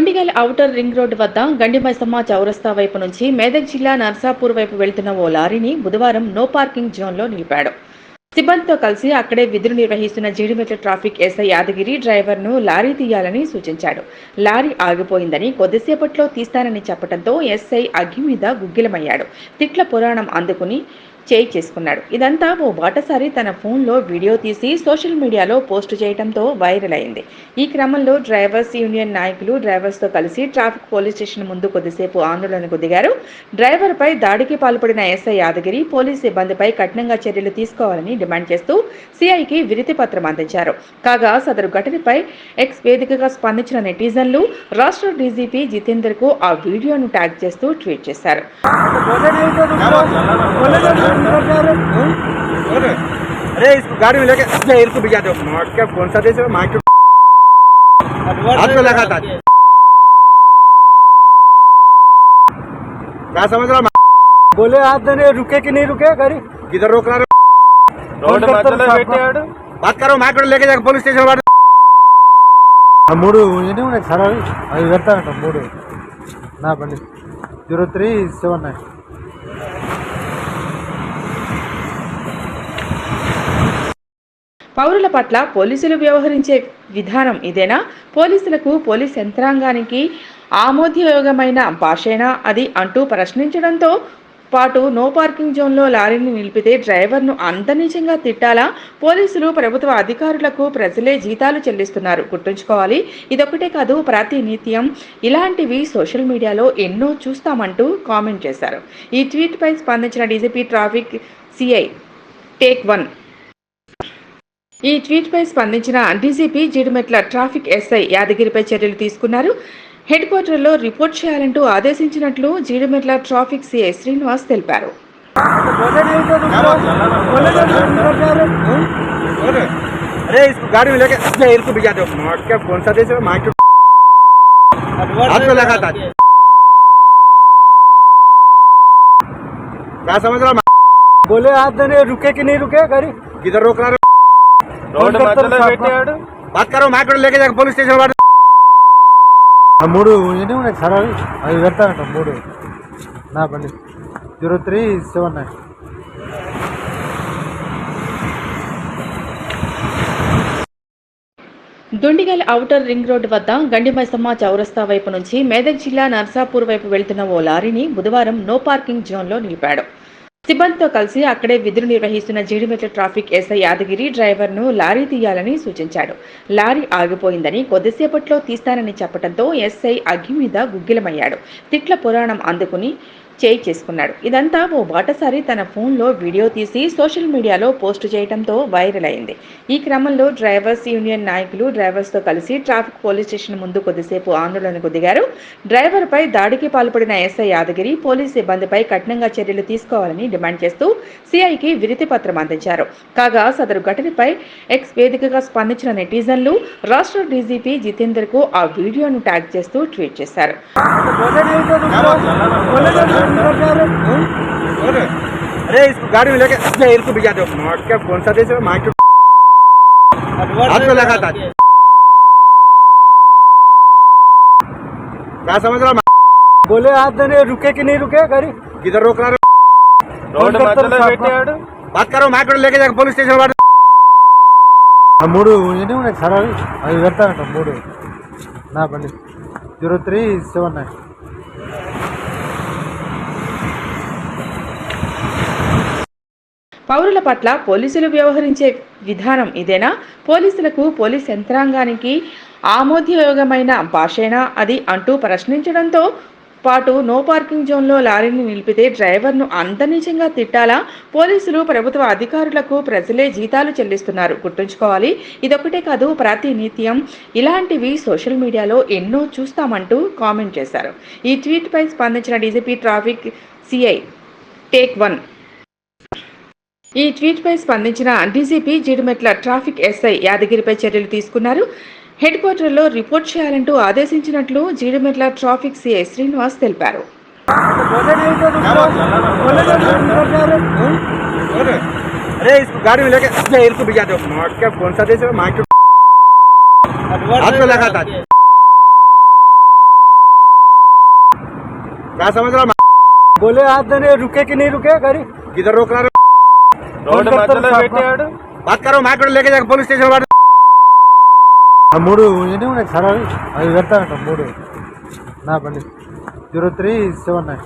Dundigal outer ring road వద్ద గండిమైసమ్మ చౌరస్తా వైపు నుంచి మేదక్ జిల్లా నర్సాపూర్ వైపు వెళ్తున్న ఓ లారీని బుధవారం నో పార్కింగ్ జోన్లో నిలిపాడు. సిబ్బందితో కలిసి అక్కడే విధులు నిర్వహిస్తున్న జీడిమెట్ల ట్రాఫిక్ ఎస్ఐ యాదగిరి డ్రైవర్ను లారీ తీయాలని సూచించాడు. లారీ ఆగిపోయిందని కొద్దిసేపట్లో తీస్తానని చెప్పడంతో ఎస్ఐ అగ్గి మీద గుగ్గిలమయ్యాడు. తిట్ల పురాణం అందుకుని చేయి చేసుకున్నాడు. ఇదంతా ఓ బాటసారి తన ఫోన్లో వీడియో తీసి సోషల్ మీడియాలో పోస్ట్ చేయడంతో వైరల్ అయింది. ఈ క్రమంలో డ్రైవర్స్ యూనియన్ నాయకులు డ్రైవర్స్తో కలిసి ట్రాఫిక్ పోలీస్ స్టేషన్ ముందు కొద్దిసేపు ఆందోళనకు దిగారు. డ్రైవర్పై దాడికి పాల్పడిన ఎస్ఐ యాదగిరి పోలీస్ సిబ్బందిపై కఠినంగా చర్యలు తీసుకోవాలని డిమాండ్ చేస్తూ సిఐకి విరితి పత్రం అందించారు. కాగా సదరు ఘటనపై ఎక్స్ వేదికగా స్పందించిన నెటిజన్లు రాష్ట్ర డీజీపీ జితేందర్కు ఆ వీడియోను ట్యాగ్ చేస్తూ ట్వీట్ చేశారు. बोले नहीं तो रुको बोले तो रुको यार बोले। अरे इसको गाड़ी में लेके अच्छा इसको भिजा दो मार क्या कौन सा देश है मार के हाथ पे लगा था क्या समझ रहा बोले हाथ देने रुके कि नहीं रुके गाड़ी किधर रोक रहा है? రోడ్డు మధ్యలో పెట్టాడు बात करो मार को लेके जाकर पुलिस स्टेशन वाले మూడు ఎన్ని ఉన్నాయి సార్ అవి అవి పెడతానంట మూడు నా బండి జీరో త్రీ సెవెన్ నైన్ పౌరుల పట్ల పోలీసులు వ్యవహరించే విధానం ఇదేనా? పోలీసులకు పోలీస్ యంత్రాంగానికి ఆమోదయోగమైన భాషేనా? అది అంటూ ప్రశ్నించడంతో పాటు నో పార్కింగ్ జోన్లో లారీని నిలిపితే డ్రైవర్ను అంత నీచంగా తిట్టాలా? పోలీసులు ప్రభుత్వ అధికారులకు ప్రజలే జీతాలు చెల్లిస్తున్నారు. గుర్తుంచుకోవాలి ఇదొకటే కాదు ప్రాతినిత్యం ఇలాంటివి సోషల్ మీడియాలో ఎన్నో చూస్తామంటూ కామెంట్ చేశారు. ఈ ట్వీట్పై స్పందించిన DGP traffic CI take one. ఈ ట్వీట్పై స్పందించిన డీజీపీ జీడిమెట్ల ట్రాఫిక్ ఎస్ఐ యాదగిరిపై చర్యలు తీసుకున్నారు హెడ్ క్వార్టర్లో రిపోర్ట్ చేయాలంటూ ఆదేశించినట్లు జీడిమెట్ల ట్రాఫిక్ సిఐ శ్రీనివాస్ తెలిపారు बोले नहीं तो रुको बोले तो रुको यार बोले। अरे इसको गाड़ी में लेके अच्छा इसको भिजा दो मार क्या कौन सा देश है मार के हाथ पे लगा था क्या समझ रहा बोले हाथ देने रुके कि नहीं रुके गाड़ी किधर रोक रहा है? రోడ్డు మధ్యలో పెట్టాడు बात करो मार को लेके जाकर पुलिस स्टेशन वाले మూడు ఎన్ని ఉన్నాయి సార్ అవి అవి పెడతానంట మూడు నా బండి zero three seven nine Dundigal outer ring road వద్ద గండిమైసమ్మ చౌరస్తా వైపు నుంచి మేదక్ జిల్లా నర్సాపూర్ వైపు వెళ్తున్న ఓ లారీని బుధవారం నో పార్కింగ్ జోన్లో నిలిపాడు సిబ్బందితో కలిసి అక్కడే విధులు నిర్వహిస్తున్న జీడిమెట్ల ట్రాఫిక్ ఎస్ఐ యాదగిరి డ్రైవర్ను లారీ తీయాలని సూచించాడు. లారీ ఆగిపోయిందని కొద్దిసేపట్లో తీస్తానని చెప్పడంతో ఎస్ఐ అగ్గి మీద గుగ్గిలమయ్యాడు. తిట్ల పురాణం అందుకుని చేయి చేసుకున్నాడు. ఇదంతా ఓ బాటసారి తన ఫోన్లో వీడియో తీసి సోషల్ మీడియాలో పోస్ట్ చేయడంతో వైరల్ అయింది. ఈ క్రమంలో డ్రైవర్స్ యూనియన్ నాయకులు డ్రైవర్స్తో కలిసి ట్రాఫిక్ పోలీస్ స్టేషన్ ముందు కొద్దిసేపు ఆందోళనకు దిగారు. డ్రైవర్పై దాడికి పాల్పడిన ఎస్ఐ యాదగిరి పోలీస్ సిబ్బందిపై కఠినంగా చర్యలు తీసుకోవాలని డిమాండ్ చేస్తూ సిఐకి విరితి పత్రం అందించారు. కాగా సదరు ఘటనపై ఎక్స్ వేదికగా స్పందించిన నెటిజన్లు రాష్ట్ర డీజీపీ జితేందర్కు ఆ వీడియోను ట్యాగ్ చేస్తూ ట్వీట్ చేశారు. बोले नहीं तो रुको बोले तो रुको यार बोले। अरे इसको गाड़ी में लेके अच्छा इसको भिजा दो मार क्या कौन सा देश है मार के हाथ पे लगा था क्या समझ रहा बोले हाथ देने रुके कि नहीं रुके गाड़ी किधर रोक रहा है? రోడ్డు మధ్యలో పెట్టాడు बात करो मार को लेके जाकर पुलिस स्टेशन वाले మూడు ఎన్ని ఉన్నాయి సార్ అవి అవి పెడతానంట మూడు నా బండి జీరో త్రీ సెవెన్ నైన్ పౌరుల పట్ల పోలీసులు వ్యవహరించే విధానం ఇదేనా? పోలీసులకు పోలీస్ యంత్రాంగానికి ఆమోదయోగమైన భాషేనా? అది అంటూ ప్రశ్నించడంతో పాటు నో పార్కింగ్ జోన్లో లారీని నిలిపితే డ్రైవర్ను అంత నీచంగా తిట్టాలా? పోలీసులు ప్రభుత్వ అధికారులకు ప్రజలే జీతాలు చెల్లిస్తున్నారు. గుర్తుంచుకోవాలి ఇదొకటే కాదు ప్రాతినిత్యం ఇలాంటివి సోషల్ మీడియాలో ఎన్నో చూస్తామంటూ కామెంట్ చేశారు. ఈ ట్వీట్పై స్పందించిన DGP traffic CI take one ఈ ట్వీట్పై స్పందించిన డీజీపీ జీడిమెట్ల ట్రాఫిక్ ఎస్ఐ యాదగిరిపై చర్యలు తీసుకున్నారు హెడ్ క్వార్టర్లో రిపోర్ట్ చేయాలంటూ ఆదేశించినట్లు జీడిమెట్ల ట్రాఫిక్ సిఐ శ్రీనివాస్ తెలిపారు बोले नहीं तो रुको बोले तो रुको यार बोले। अरे इसको गाड़ी में लेके अच्छा इसको भिजा दो मार क्या कौन सा देश है मार के हाथ पे लगा था क्या समझ रहा बोले आज नहीं रुके कि नहीं रुके गाड़ी किधर रोक रहा రోడ్డు మధ్యలో పెట్టాడు బతకరావు మాకు కూడా లేక పోలీస్ స్టేషన్ వాడు మూడు ఎన్ని ఉన్నాయి సార్ అవి పెడతానంట మూడు. నా బండి. Zero three seven nine.